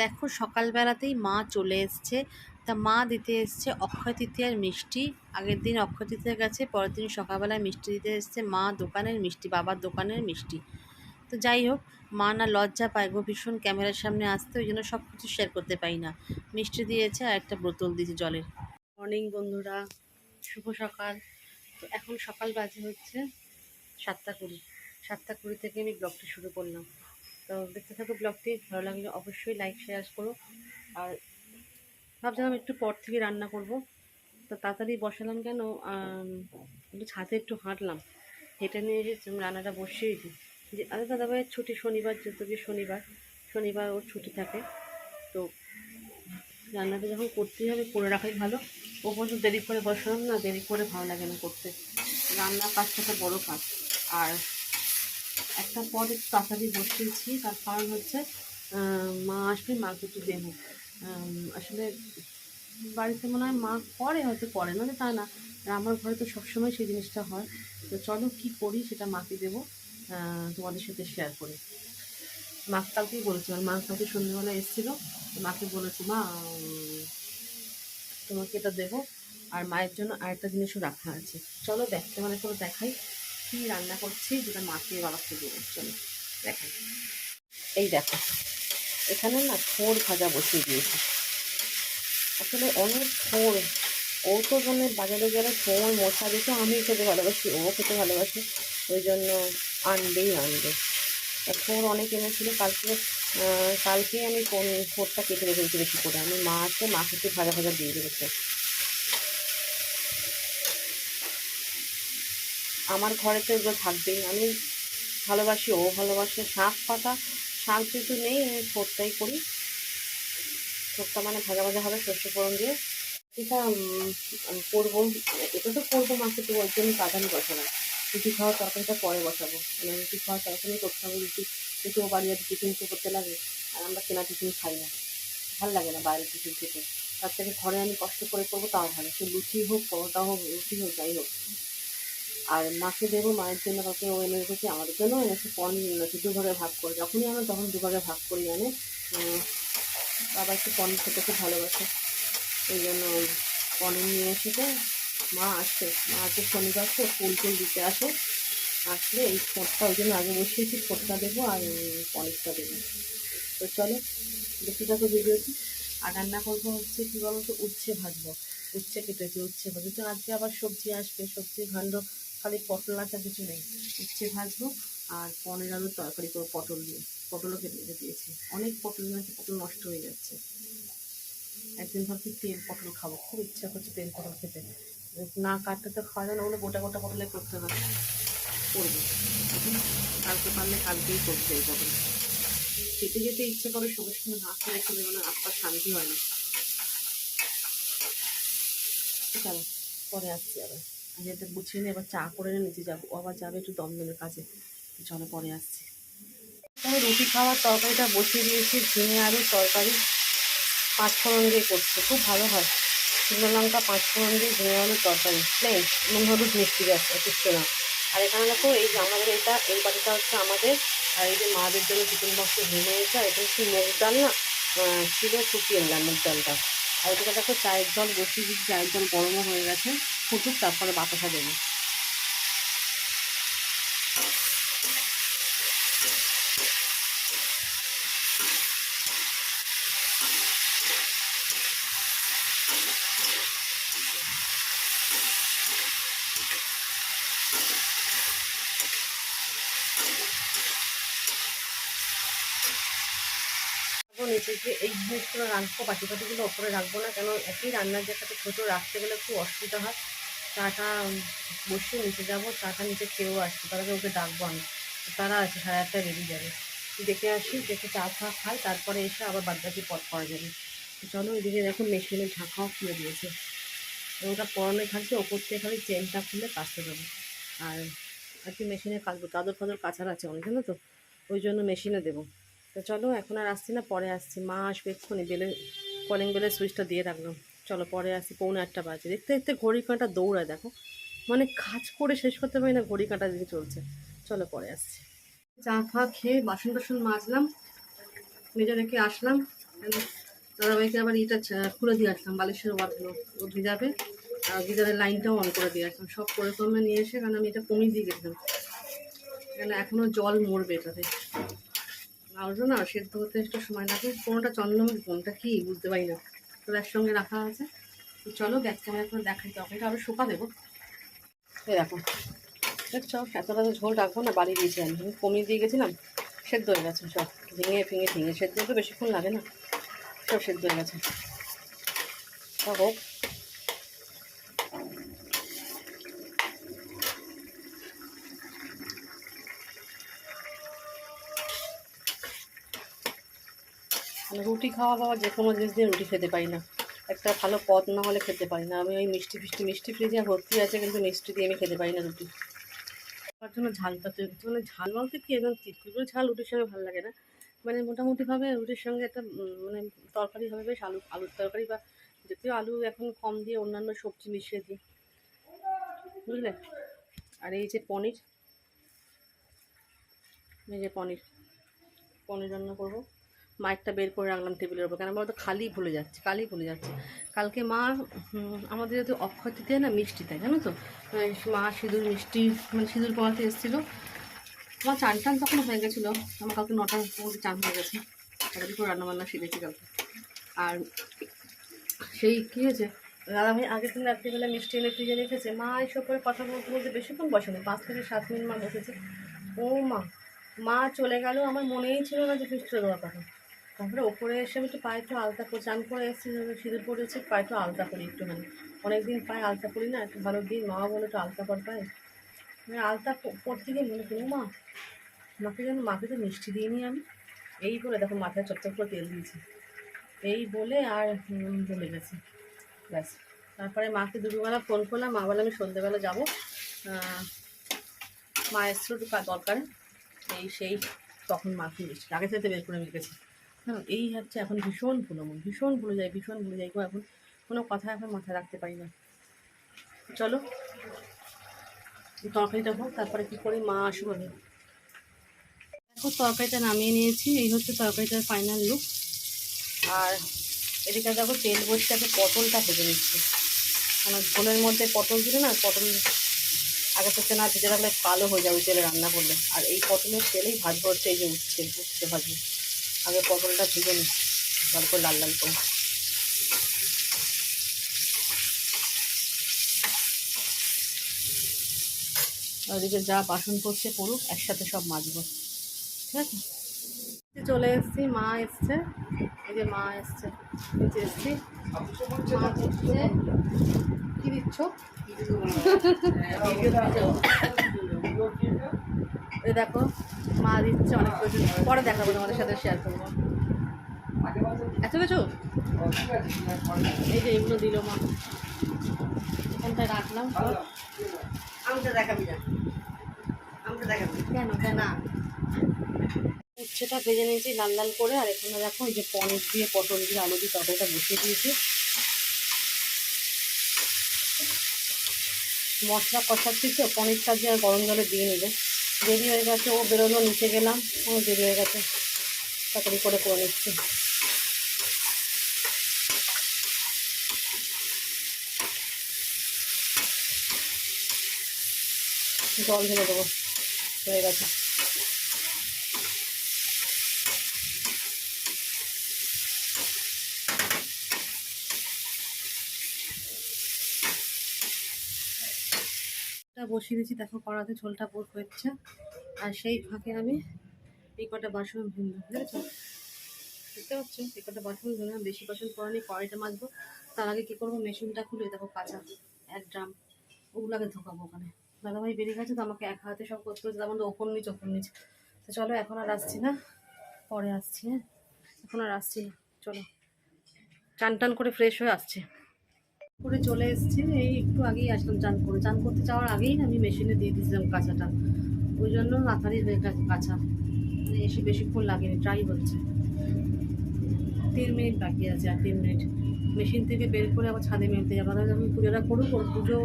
দেখো, সকালবেলাতেই মা চলে এসছে। তা মা দিতে এসছে অক্ষয় তৃতীয়ার মিষ্টি। আগের দিন অক্ষয় তৃতীয়া গেছে পরের দিন সকালবেলায় মিষ্টি দিতে এসছে মা দোকানের মিষ্টি, বাবার দোকানের মিষ্টি। তো যাই হোক, মা না লজ্জা পায়, গো ভীষণ ক্যামেরার সামনে আসতে, ওই জন্য সব কিছু শেয়ার করতে পারি না। মিষ্টি দিয়েছে আর একটা বোতল দিয়েছে জলের। মর্নিং বন্ধুরা, শুভ সকাল। তো এখন সকাল বাজে হচ্ছে সাতটা কুড়ি। সাতটা কুড়ি থেকে আমি ব্লগটি শুরু করলাম। তো দেখতে থাকো ব্লগটি, ভালো লাগলে অবশ্যই লাইক শেয়ার করো। আর ভাবছিলাম একটু পর থেকে রান্না করব। তো তাড়াতাড়ি বসালাম কেন? একটু ছাদে একটু হাঁটলাম। হেঁটে নিয়ে এসে রান্নাটা বসিয়েছি যে, আরে দাদা ভাইয়ের ছুটি শনিবার, যেহেতু শনিবার শনিবার ওর ছুটি থাকে, তো রান্নাটা যখন করতেই হবে, করে রাখাই ভালো। ও পর্যন্ত দেরি করে বসালাম না, দেরি করে ভালো লাগে না করতে। রান্নার কাজটা একটা বড়ো কাজ। আর একটা পর একটু তাড়াতাড়ি বসিয়েছি, তার কারণ হচ্ছে মা আসবে, মাকে একটু দেবো। আসলে বাড়িতে মনে হয় মা করে, হয়তো করে না তা না। আমার ঘরে তো সবসময় সেই জিনিসটা হয়। তো চলো কি করি সেটা মাকে দেবো তোমাদের সাথে শেয়ার করে। মা কালকেই বলেছিলাম মা কালকে সন্ধ্যেবেলা এসেছিল মাকে বলেছি, মা তোমাকে এটা দেবো, আর মায়ের জন্য আরেকটা জিনিসও রাখা আছে। চলো দেখতে মানে করে দেখাই। কি রান্না করছি যেটা মাকে বাবাকে দেবো? চলো, দেখাই। এই দেখো, এখানে না থোর ভাজা বসিয়ে দিয়েছি। আসলে অনেক থোর ও তো মানে বাজারে গেলে থোর মশা দেখে আমি খেতে ভালোবাসি, ও খেতে ভালোবাসে, ওই জন্য আনবেই আনবে। থোর অনেক এনেছিল, কালকে কালকে আমি কোন থোরটা কেটে রেখেছি বেশি করে। আমি মা আছে মাকে একটু ভাজা ভাজা দিয়ে রেখেছে আমার ঘরে তো এগুলো থাকবেই আমি ভালোবাসি, ও ভালোবাসে। শাক পাতা, শাক যেহেতু নেই, আমি থোরটাই করি। থোরটা মানে ভাজা ভাজা হবে, সর্ষে ফোড়ন দিয়ে। এটা করব, এটা তো করব মাকে তো ওর জন্য কাঁদানি বসালাম রুটি খাওয়ার তরকারিটা পরে বসাবো। মানে রুটি খাওয়ার তরকারি করতে হবে, রুটি রুটি ও বাড়ি টিফিন তো করতে লাগে, আর আমরা কেনা টিফিন খাই না। ভালো লাগে না বাইরে টিফিন খেতে। তার থেকে ঘরে আমি কষ্ট করে করব, তাও ভালো। সে লুচি হোক, পরোটা হোক, রুটি হোক, যাই হোক। আর মাকে দেবো মায়ের জন্য কাউকে ও এনে রেখেছি আমাদের জন্য এনেছে পনির এনেছে দুভাগে ভাগ করে, যখনই আমরা তখন দুভাগে ভাগ করি এনে বাবা একটু পনির খেতে খুব ভালোবাসে। এই জন্য পনির নিয়ে এসেছে। মা আসছে। মা আজকে শনিবার, তো ফুল টুল দিতে আসে। আসলে এই ফোটটা ওই জন্য আগে বসিয়েছি, ফোটটা দেবো আর পনিরটা দেবো। তো চলো, দেখতে থাকো ভিডিওটি। আর রান্না করব হচ্ছে কী বলো তো উচ্ছে ভাজবো। উচ্ছে কেটেছি, উচ্ছে ভাজবো। তো আজকে আবার সবজি আসবে, সবজি ভাণ্ড খালি পটল আর কিছু নেই। উচ্ছে ভাজবো আর পনেরো আলুর তরকারি করব, পটল দিয়ে। পটলও কেটে দিয়েছি। অনেক পটল নিয়েছে পটল নষ্ট হয়ে যাচ্ছে। একদিন ভাবছি তেল পটল খাব। খুব ইচ্ছা করছে তেল পটল খেতে। না কাটতে তো খাওয়া যায় না ওগুলো গোটা গোটা পটলে করতে হবে। করব। কালকে পারলে কালকেই করতে এই পটল খেতে যেতে ইচ্ছে করে সঙ্গে সঙ্গে না খেলে খেলে মানে আত্মার শান্তি হয় না। চলো, পরে আসছি আবার। এটা গুছিয়ে নিয়ে এবার চা করে নিচে যাব। আবার যাবে একটু দমদমের কাছে চলো পরে আসছি। তাহলে রুটি খাওয়ার তরকারিটা বসিয়ে দিয়েছি, ঝিঙে আলু তরকারি পাঁচ ফোড়ন দিয়ে করছে। খুব ভালো হয়। শুকনো লঙ্কা পাঁচ ফোড়ন দিয়ে ঝিঙে আলুর তরকারি। প্লেন, নুন, হলুদ, মিষ্টি আছে কিছু না। আর এখানে দেখো, এই যে আমাদের এটা, এই বাড়িটা হচ্ছে আমাদের। আর এই যে মাদের জন্য চিকেন বক্সে ভেঙে গেছে আর এটা হচ্ছে মুগ ডাল না? ছিল শুকিয়ে নিলাম মুগ ডালটা। আর এদিকে দেখো, চায়ের জল বসিয়ে দিচ্ছি চায়ের জল গরমও হয়ে গেছে। ফুটুক, তারপরে বাতাসা দেবো। নিচে এই জিনিসগুলো রাখব পাটি পাটিগুলো ওপরে রাখব না, কেন একই রান্নার জায়গাটা ছোটো রাখতে গেলে খুব অসুবিধা হয়। চাটা বসিয়ে নিচে যাব, চাটা নিচে খেয়েও আসব। আগে ওকে ডাকবো আমি। তারা আছে, সাড়ে আটটায় বেরিয়ে যাবে। দেখে আসি, দেখে চা ফা খাই, তারপরে এসে আবার বাদবাকি পথ করা যাবে। চলো এদিকে দেখুন মেশিনে ঢাকাও খুলে দিয়েছে। ওটা পরনে থাকছে, ওপর থেকে খালি চেনটা খুলে কাচতে দেবো আর আর কি মেশিনে কাচবো চাদর ফাদর কাচার আছে অনেক, জানো তো? ওই জন্য মেশিনে দেবো। তো চলো এখন আর আসছি না, পরে আসছি। মা আসবে এক্ষুনি, বেলে, কলিং বেলের সুইচটা দিয়ে রাখলাম। চলো পরে আসছি পৌনে আটটা বাজে। দেখতে দেখতে ঘড়ি কাঁটা দৌড়ায়, দেখো। মানে কাজ করে শেষ করতে পারি না ঘড়ি কাঁটা দিকে চলছে। চলো পরে আসছি। চা ফা খেয়ে বাসন টাসন মাজলাম, মেজে রেখে আসলাম। দাদাভাইকে আবার ছা- খুলে দিয়ে আসলাম, বালিশের ওয়ারগুলো ও ভিজাবে, আর গিজারের লাইনটাও অন করে দিয়ে আসলাম। সব করে কমে নিয়ে এসে, কারণ আমি এটা কমিয়ে দিয়ে গেছিলাম। কেন এখনও জল মরবে এটাতে। আলুটা না সেদ্ধ হতে একটু সময় লাগে। কোনোটা চন্দ্রমুখী কোনটা কি, বুঝতে পারি না। তো একসঙ্গে রাখা আছে। চলো গ্যাস ক্যামেরা করে দেখাই তরকারিটা আরও শুকা দেবো। দেখো। দেখছ? এতটা ঝোল রাখব না, বাড়ি দিয়েছি আমি। কমিয়ে দিয়ে গেছিলাম, সেদ্ধ হয়ে গেছে সব। ভেঙে ফিঙে ভেঙে। সেদ্ধ তো বেশিক্ষণ লাগে না। সব সেদ্ধ হয়ে গেছে। হোক। রুটি খাওয়া খাওয়া যে কোনো জিনিস দিয়ে রুটি খেতে পারি না। একটা ভালো পদ না হলে খেতে পারি না। আমি ওই মিষ্টি ফিষ্টি, মিষ্টি ফ্রিজে ভর্তি আছে কিন্তু মিষ্টি দিয়ে আমি খেতে পারি না রুটি। তার জন্য ঝালটা তৈরি মানে ঝাল বলতে কি? একদম তিতকুল করে ঝাল রুটির সঙ্গে ভালো লাগে না। মানে মোটামুটিভাবে রুটির সঙ্গে একটা মানে তরকারি হবে বেশ আলু আলুর তরকারি বা যদিও আলু এখন কম দিয়ে অন্যান্য সবজি মিশিয়ে দিই। বুঝলে? আর এই যে পনির। এই যে পনির। পনির রান্না করব। মাইকটা বের করে রাখলাম টেবিলের উপর, কেন বলতো খালি ভুলে যাচ্ছে, খালি ভুলে যাচ্ছে। কালকে মা আমাদের যদি অক্ষয় তৃতীয় না, মিষ্টি দেয় জানো তো? মা সিঁদুর মিষ্টি মানে সিঁদুর পড়াতে এসেছিল। আমার চান টান তখন হয়ে গেছিল। আমার কালকে নটার মধ্যে চান হয়ে গেছে। তাড়াতাড়ি করে রান্নাবান্না শিখেছি কালকে। আর সেই কী হয়েছে? দাদা ভাই আগের দিন রাত্রিবেলা মিষ্টি এনে ফ্রিজে রেখেছে। মা এসব করে কথা বলতে বলতে বেশিক্ষণ বসে বসেনি পাঁচ থেকে সাত মিনিট মা বসেছে। ও মা মা চলে গেল আমার মনেই ছিল না যে ফিস্ট দেওয়ার কথা তারপরে ওপরে এসে আমি একটু পায়ে একটু আলতা করে, চান করে এসেছি, সিঁদুর পড়েছি পায়ে একটু আলতা করি একটুখানি। অনেকদিন পায়ে আলতা করি না, একটু ভালো দিন, মা বলে একটু আলতা কর পায়ে। আমি আলতা পড়তে গিয়ে মনে করি মা মাকে যেন মাকে তো মিষ্টি দিয়ে নিই আমি। এই বলে দেখো মাথায় চটচট করে তেল দিয়েছি। এই বলে আর বলে গেছে। ব্যাস। তারপরে মাকে দুপুরবেলা ফোন করলাম, মা বলে আমি সন্ধ্যেবেলা যাব। মা কা- দরকারে, এই সেই, তখন মাকে মিষ্টি আগে থেকে বের করে রেখেছি। হ্যাঁ এই হচ্ছে এখন ভীষণ ভুলো মন ভীষণ ভুলে যাই ভীষণ ভুলে গো, এখন কোনো কথা এখন মাথায় রাখতে পারি না। চলো, তরকারিটা হোক, তারপরে কী করি, মা আসব আমি দেখো, তরকারিটা নামিয়ে নিয়েছি, এই হচ্ছে তরকারিটার ফাইনাল লুক আর এদিকে দেখো, তেল বসে বসটাকে পটলটা ভেজে নিচ্ছি। মানে ঝোলের মধ্যে পটল দিলে না, পটল আগে থেকে না ভেজে রাখলে কালো হয়ে যাবে তেলে রান্না করলে। আর এই পটলের তেলেই ভাজবো হচ্ছে এই যে উঠছে উঠছে ভাজবো আগে পটলটা ভেজে নিই ভালো করে লাল লাল করে। ওদিকে যা বাসন করছে পড়ুক একসাথে সব মাজবো। ঠিক আছে? চলে এসেছি মা এসছে। এই যে মা এসছে নিচে এসছি। মা দিচ্ছে? কি দিচ্ছ? এই দেখো মা দিচ্ছে অনেক কিছু। পরে দেখাবো তোমাদের সাথে শেয়ার করব। এত কিছু? এই যে এগুলো দিল মা। এখানটায় রাখলাম। আমটা দেখাবি না। আমটা দেখাবি। কেন কেন? উচ্ছেটা ভেজে নিয়েছি লাল লাল করে আর এখানে দেখো এই যে পনির দিয়ে পটল দিয়ে আলু দিয়ে তরকারিটা বসিয়ে দিয়েছি। মশলা কষাচ্ছি তো পনিরটা দিয়ে আর গরম জলে দিয়ে নেবে। দেরি হয়ে গেছে, ও বেরোলো, নিচে গেলাম, ও দেরি হয়ে গেছে। তাড়াতাড়ি করে করে নিচ্ছি। জল ঢেলে দেবো, হয়ে গেছে। বসিয়ে দিয়েছি, দেখো কড়াতে ঝোলটা বোট হচ্ছে আর সেই ফাঁকে আমি এই কটা বাসন ধুলাম বুঝেছ? দেখতে পাচ্ছ? এই কটা বাসন ধুলাম বেশি বাসন পড়ানি কড়াইটা মাজবো। তার আগে কী করব? মেশিনটা খুলে দেখো কাঁচা, এক ড্রাম। ওগুলোকে ঢোকাবো ওখানে। দাদাভাই বেরিয়ে গেছে, তো আমাকে এক হাতে সব করতে হচ্ছে তেমন ওপর নিচ ওপর নিচ। তো চলো, এখন আর আসছি না। পরে আসছি হ্যাঁ? এখন আর আসছি না। চলো। টান টান করে ফ্রেশ হয়ে আসছে। করে চলে এসেছি। এই একটু আগেই আসলাম চান করে। চান করতে যাওয়ার আগেই আমি মেশিনে দিয়ে দিয়েছিলাম কাঁচাটা। ওই জন্য গেছে কাঁচা। মানে এসে বেশিক্ষণ লাগেনি ট্রাই হচ্ছে। তিন মিনিট বাকি আছে আর তিন মিনিট মেশিন থেকে বের করে আবার ছাদে মেলতে যাব। তাহলে আমি পুজোটা করুক ওর পুজো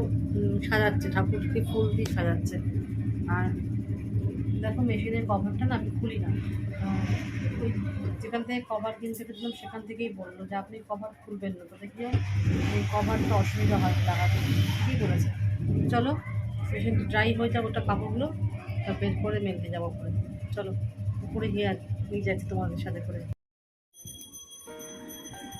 সাজাচ্ছে। ঠাকুরকে ফুল দিয়ে সাজাচ্ছে। আর দেখো মেশিনের কভারটা না আমি খুলি না। ওই যেখান থেকে কভার কিনতে গেছিলাম, সেখান থেকেই বলল যে, আপনি কভার খুলবেন না। তাতে কি এই কভারটা অসুবিধা হয় লাগাতে কী বলেছে। চলো পেশেন্ট ড্রাই হয়ে যাব ওটা কাপড়গুলো তা বের করে মেলতে যাব পরে চলো, উপরে গিয়ে নিয়ে যাচ্ছি তোমাদের সাথে করে।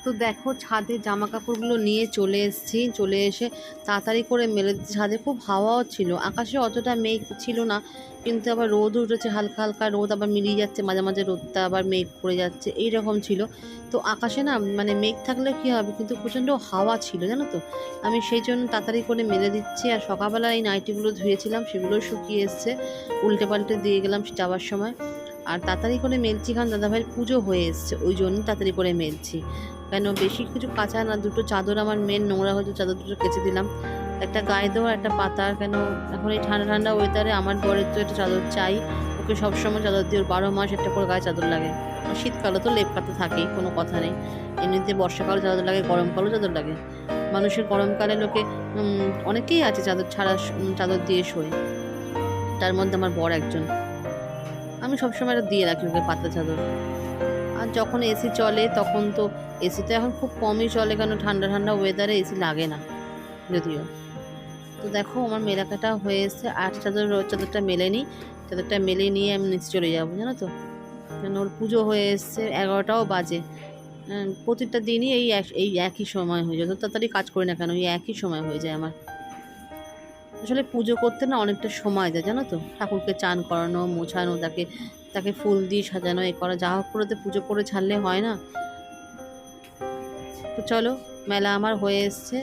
তো দেখো ছাদে জামা কাপড়গুলো নিয়ে চলে এসেছি। চলে এসে তাড়াতাড়ি করে মেলে ছাদে খুব হাওয়াও ছিল। আকাশে অতটা মেঘ ছিল না, কিন্তু আবার রোদ উঠেছে, হালকা হালকা রোদ আবার মিলিয়ে যাচ্ছে, মাঝে মাঝে রোদটা আবার মেঘ পড়ে যাচ্ছে এই রকম ছিল। তো আকাশে না মানে মেঘ থাকলে কী হবে? কিন্তু প্রচণ্ড হাওয়া ছিল, জানো তো। আমি সেই জন্য তাড়াতাড়ি করে মেলে দিচ্ছি। আর সকালবেলা এই নাইটিগুলো ধুয়েছিলাম সেগুলো শুকিয়ে এসছে। উল্টে পাল্টে দিয়ে গেলাম যাওয়ার সময়। আর তাড়াতাড়ি করে মেলছি, কারণ দাদাভাইয়ের পুজো হয়ে এসছে, ওই জন্য তাড়াতাড়ি করে মেলছি। কেন, বেশি কিছু কাঁচা না, দুটো চাদর আমার মেন নোংরা হয়েছে চাদর দুটো কেচে দিলাম। একটা গায়ে দেওয়া একটা পাতার কেন, এখন এই ঠান্ডা ঠান্ডা ওয়েদারে আমার বরের তো একটা চাদর চাই, ওকে সবসময় চাদর দিয়ে ওর বারো মাস একটা করে গায়ে চাদর লাগে। শীতকালে তো লেপ কাতে থাকেই, কোনো কথা নেই। এমনিতে বর্ষাকালে চাদর লাগে, গরমকালেও চাদর লাগে। মানুষের গরমকালে লোকে অনেকেই আছে চাদর ছাড়া চাদর দিয়ে শোয়। তার মধ্যে আমার বর একজন। আমি সবসময় এটা দিয়ে রাখি ওকে পাতা চাদর। আর যখন এসি চলে, তখন তো এসি তো এখন খুব কমই চলে, কেন ঠান্ডা ঠান্ডা ওয়েদারে এসি লাগে না, যদিও। তো দেখো, আমার মেলাকাটা হয়ে এসছে, আর চাদর, চাদরটা মেলে নিই চাদরটা মেলে নিয়ে আমি নিচে চলে যাব, জানো তো? কেন ওর পুজো হয়ে এসছে, এগারোটাও বাজে। প্রতিটা দিনই এই এই একই সময় হয়ে যায়, যত তাড়াতাড়ি কাজ করি না কেন এই একই সময় হয়ে যায় আমার। আসলে পুজো করতে না অনেকটা সময় যায় জানো তো? ঠাকুরকে চান করানো, মোছানো, তাকে তাকে ফুল দিয়ে সাজানো, এ করা, যা হোক করে তো পুজো করে ছাড়লে হয় না। তো চলো, মেলা আমার হয়ে এসছে।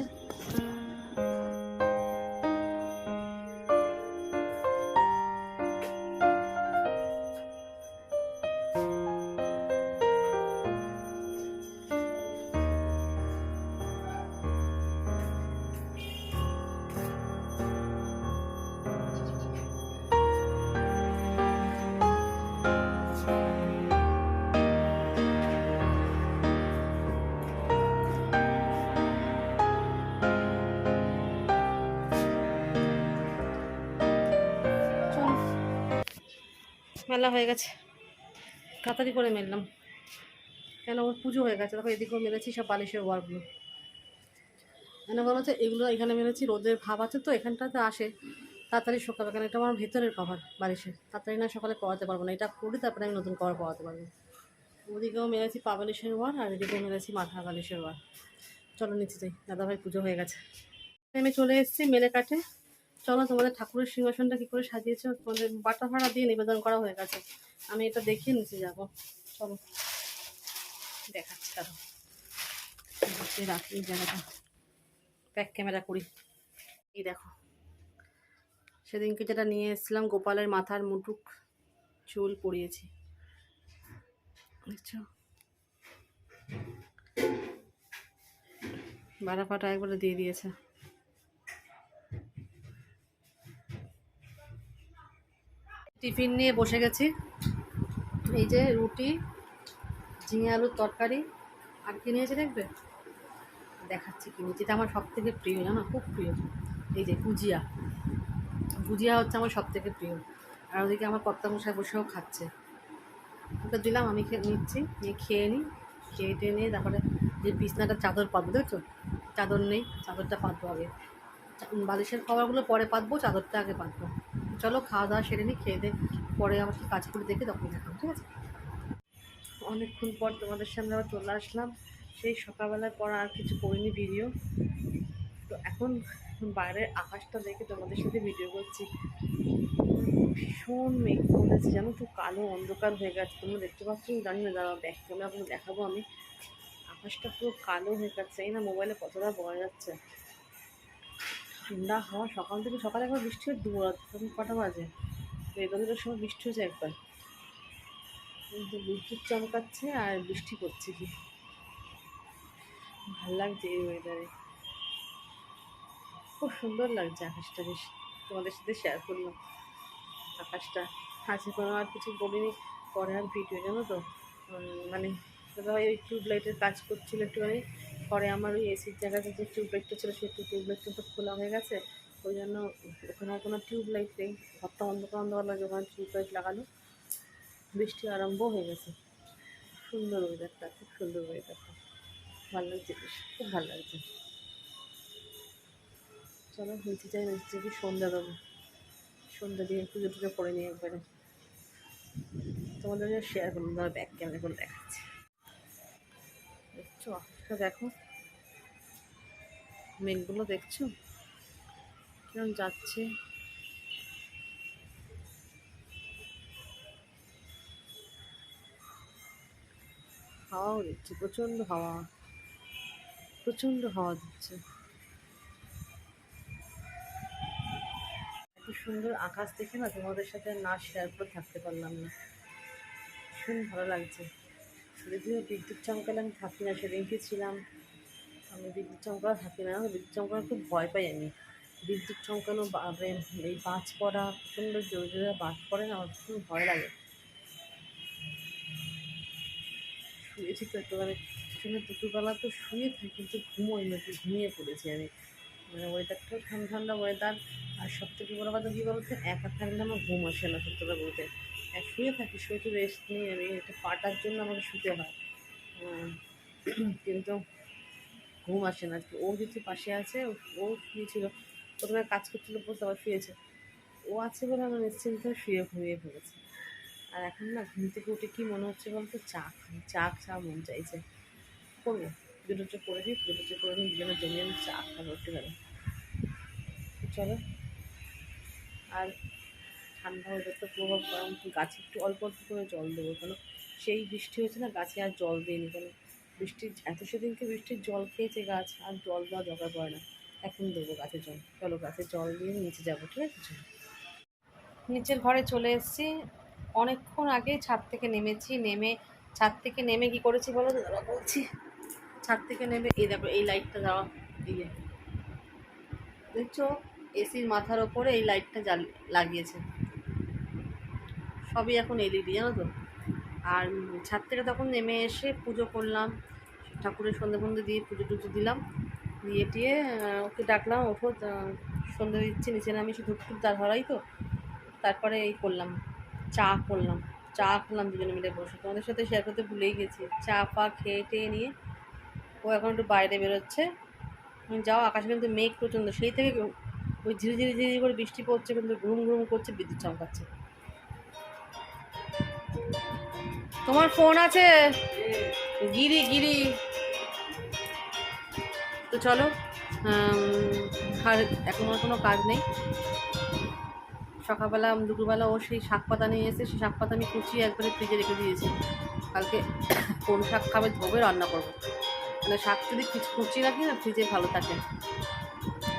মেলা হয়ে গেছে। তাড়াতাড়ি করে মেললাম। কেন? ওর পুজো হয়ে গেছে। দেখো, এদিকেও মেলেছি সব বালিশের ওয়ারগুলো কেন বলো তো? এগুলো এখানে মেলেছি, রোদের ভাব আছে তো, এখানটাতে আসে। তাড়াতাড়ি সকালে কেন? এটা আমার ভেতরের কভার বালিশের। তাড়াতাড়ি না সকালে করাতে পারব না। এটা করি তারপরে আমি নতুন কভার পরাতে পারব। ওদিকেও মেলেছি পা বালিশের ওয়ার, আর এদিকেও মেলেছি মাথা বালিশের ওয়ার। চলো নিচে যাই। দাদাভাই পুজো হয়ে গেছে। আমি চলে এসেছি মেলে কাঠে। চলো তোমাদের ঠাকুরের সিংহাসনটা কি করে সাজিয়েছো? তোমাদের বাটা ভাড়া দিয়ে নিবেদন করা হয়ে গেছে। আমি এটা দেখিয়ে নিচে যাব। চলো। দেখাচ্ছি তারও রাখি এই জায়গাটা। ব্যাক ক্যামেরা করি। এই দেখো। সেদিনকে যেটা নিয়ে এসেছিলাম, গোপালের মাথার মুটুক চুল পরিয়েছি। দেখছ? বাড়া ফাটা একবারে দিয়ে দিয়েছে। টিফিন নিয়ে বসে গেছি। এই যে রুটি, ঝিঙে আলুর তরকারি। আর কি নিয়েছে দেখবে? দেখাচ্ছি কি নিয়েছি। এটা আমার সব থেকে প্রিয়, জানো? খুব প্রিয়। এই যে গুজিয়া গুজিয়া হচ্ছে আমার সব থেকে প্রিয়। আর ওদিকে আমার কর্তা মশাই বসেও খাচ্ছে। ওটা দিলাম, আমি খেয়ে নিচ্ছি। নিয়ে খেয়ে নিই। খেয়ে টেয়ে নিয়ে তারপরে যে বিছনাটা চাদর পাতবো দেখছ? চাদর নেই, চাদরটা পাতবো আগে। বালিশের খাবারগুলো পরে পাতবো, চাদরটা আগে পাতবো। চলো খাওয়া দাওয়া সেরে নিই খেয়ে দিয়ে পরে আবার কি কাজ করে দেখে তখন দেখাবো, ঠিক আছে? অনেকক্ষণ পর তোমাদের সামনে আবার চলে আসলাম। সেই সকালবেলার পর আর কিছু করিনি ভিডিও তো এখন বাইরের আকাশটা দেখে তোমাদের সাথে ভিডিও করছি। ভীষণ মেঘ করেছে, জানো তো, কালো অন্ধকার হয়ে গেছে। তোমরা দেখতে পাচ্ছ, জানি না, দাঁড়াও ব্যাক ক্যামেরা করে দেখাবো আমি। আকাশটা পুরো কালো হয়ে গেছে, এই না মোবাইলে কতটা বোঝা যাচ্ছে। ঠান্ডা হাওয়া, সকাল থেকে সকালে একবার বৃষ্টি হয়ে দৌড়াচ্ছে তখন কটা বাজে। বেদনের সময় বৃষ্টি হয়েছে একবার। কিন্তু বিদ্যুৎ চমকাচ্ছে আর বৃষ্টি পড়ছে কি। ভালো লাগছে এই ওয়েদারে খুব সুন্দর লাগছে আকাশটা বেশ। তোমাদের সাথে শেয়ার করলাম আকাশটা। আজকে কোনো আর কিছু বলিনি, পরে আর ভিডিও জানো তো? মানে ভাই ওই টিউবলাইটের কাজ করছিল একটুখানি। পরে আমার ওই এসির জায়গাতে যে টিউবলাইটটা ছিল সেই টিউবলাইটটা তো খোলা হয়ে গেছে। ওই জন্য ওখানে কোনো টিউবলাইট নেই। ঘরটা অন্ধকার অন্ধকার লাগে ওখানে টিউবলাইট লাগানো। বৃষ্টি আরম্ভ হয়ে গেছে। সুন্দর ওয়েদারটা খুব সুন্দর ওয়েদারটা ভালো লাগছে বেশ, খুব ভালো লাগছে। চলো, নিচে যাই, নিচে কি সন্ধ্যা দেবো সন্ধ্যা দিয়ে পুজো টুজো করে নিই একবারে। তোমাদের শেয়ার করুন ধরো ব্যাক ক্যামেরা করে দেখাচ্ছি। দেখছ? আকাশটা দেখো। মেঘগুলো দেখছ? কিরম যাচ্ছে? হাওয়াও দিচ্ছে প্রচণ্ড হাওয়া। প্রচণ্ড হাওয়া দিচ্ছে। এত সুন্দর আকাশ দেখে না তোমাদের সাথে না শেয়ার করে থাকতে পারলাম না। ভালো লাগছে। যদিও বিদ্যুৎ চমকালে আমি থাকি না সেদিনকে ছিলাম? আমি বিদ্যুৎ চমকানো থাকি না, বিদ্যুৎ চমকানো খুব ভয় পাই আমি। বিদ্যুৎ চমকানো এই বাজ পড়া, প্রচণ্ড জোরে জোরে বাজ পড়ে না, আমার ভীষণ ভয় লাগে। শুয়েছি তো একটুখানি শুনে দুপুরবেলা তো শুয়ে থাকি, কিন্তু ঘুমোই না ঘুমিয়ে পড়েছি আমি। মানে ওয়েদারটাও ঠান্ডা ঠান্ডা ওয়েদার আর সব থেকে বড় কথা কী বলতে? একা থাকলে আমার ঘুম আসে না, সত্যি বলতে। শুয়ে থাকি শুয়ে তো রেস্ট নিই, আমি একটা পাটার জন্য আমাকে শুতে হয়। কিন্তু ঘুম আসে না। ও যদি পাশে আছে, ও- শুয়েছিল, প্রথমে কাজ করছিল, পর আবার শুয়েছে। ও আছে বলে আমার নিশ্চিন্ত শুয়ে ঘুমিয়ে পড়েছে। আর এখন না, ঘুম থেকে উঠে কী মনে হচ্ছে বলতো? চা খাই, চা চা মন চাইছে। করব দুটো চোখ করে দিই, দুটো চোখ করে দিই, দুজনে জমিয়ে আমি চা খাব একটু চলো। আর ঠান্ডা হয়ে তো প্রভাব গরম গাছে একটু অল্প অল্প করে জল দেবো, কেন? সেই বৃষ্টি হয়েছে না, গাছে আর জল দিইনি, কেন? বৃষ্টির এত সেদিনকে বৃষ্টির জল খেয়েছে গাছ, আর জল দেওয়া দরকার পড়ে না। এখন দেবো গাছে জল। চলো গাছে জল দিয়ে নিচে যাব, ঠিক আছে। নিচের ঘরে চলে এসেছি। অনেকক্ষণ আগে ছাদ থেকে নেমেছি, নেমে, ছাদ থেকে নেমে কি করেছি বলো দাঁড়াও বলছি। ছাদ থেকে নেমে, এই দেখো, এই লাইটটা দেওয়া এই যে। দেখছ? এসির মাথার ওপরে এই লাইটটা লাগিয়েছে। সবই এখন এলইডি, জানো তো? আর ছাদ থেকে তখন নেমে এসে পুজো করলাম। ঠাকুরের সন্ধে ফন্ধে দিয়ে পুজো টুজো দিলাম। দিয়ে টিয়ে ওকে ডাকলাম, ওঠো সন্ধে দিচ্ছে, নিচে নামে এসে ধূপ দাঁড় হরাই তো। তারপরে এই করলাম, চা করলাম। চা খেলাম দুজনে মিলে বসে। তোমাদের সাথে শেয়ার করতে ভুলেই গেছি। চা ফা খেয়ে টেয়ে নিয়ে ও এখন একটু বাইরে বেরোচ্ছে। যাও, আকাশে কিন্তু মেঘ প্রচণ্ড। সেই থেকে ওই ঝিরি ঝিরি ঝিরি করে বৃষ্টি পড়ছে, কিন্তু ঘুম ঘুম করছে, বিদ্যুৎ চমকাচ্ছে। তোমার ফোন আছে? গিরি গিরি। তো চলো আর এখন আর কোনো কাজ নেই। সকালবেলা, দুপুরবেলা ও সেই শাক পাতা নিয়ে এসে, সেই শাক পাতা আমি কুচিয়ে একবারে ফ্রিজে রেখে দিয়েছি। কালকে কোন শাক খাবে ধোবে, রান্না করব। মানে শাক যদি কুচিয়ে রাখি না ফ্রিজে ভালো থাকে।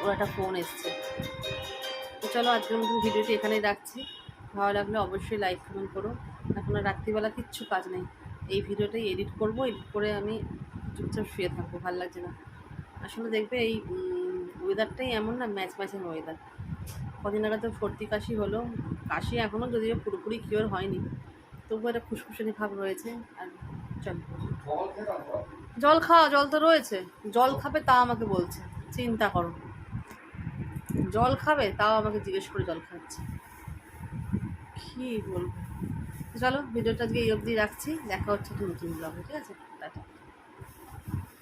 ওর একটা ফোন এসছে। তো চলো, আজকের মতন ভিডিওটি এখানেই রাখছি। ভালো লাগলে অবশ্যই লাইক কমেন্ট করো। এখন আর রাত্রিবেলা কিচ্ছু কাজ নেই। এই ভিডিওটাই এডিট করব এডিট করে আমি চুপচাপ শুয়ে থাকব, ভালো লাগছে না। আসলে দেখবে এই ওয়েদারটাই এমন না ম্যাচ ম্যাচের ওয়েদার কদিন আগে তো সর্দি, কাশি হলো। কাশি এখনও যদিও পুরোপুরি কিওর হয়নি তবুও একটা খুশখুশানি ভাব রয়েছে। আর চল। জল খাওয়া জল তো রয়েছে। জল খাবে তাও আমাকে বলছে, চিন্তা করো। জল খাবে তাও আমাকে জিজ্ঞেস করে জল খাচ্ছে। কী বলব? চলো ভিডিওটা আজকে এই অবধি রাখছি। দেখা হচ্ছে নতুন ব্লগে ঠিক আছে?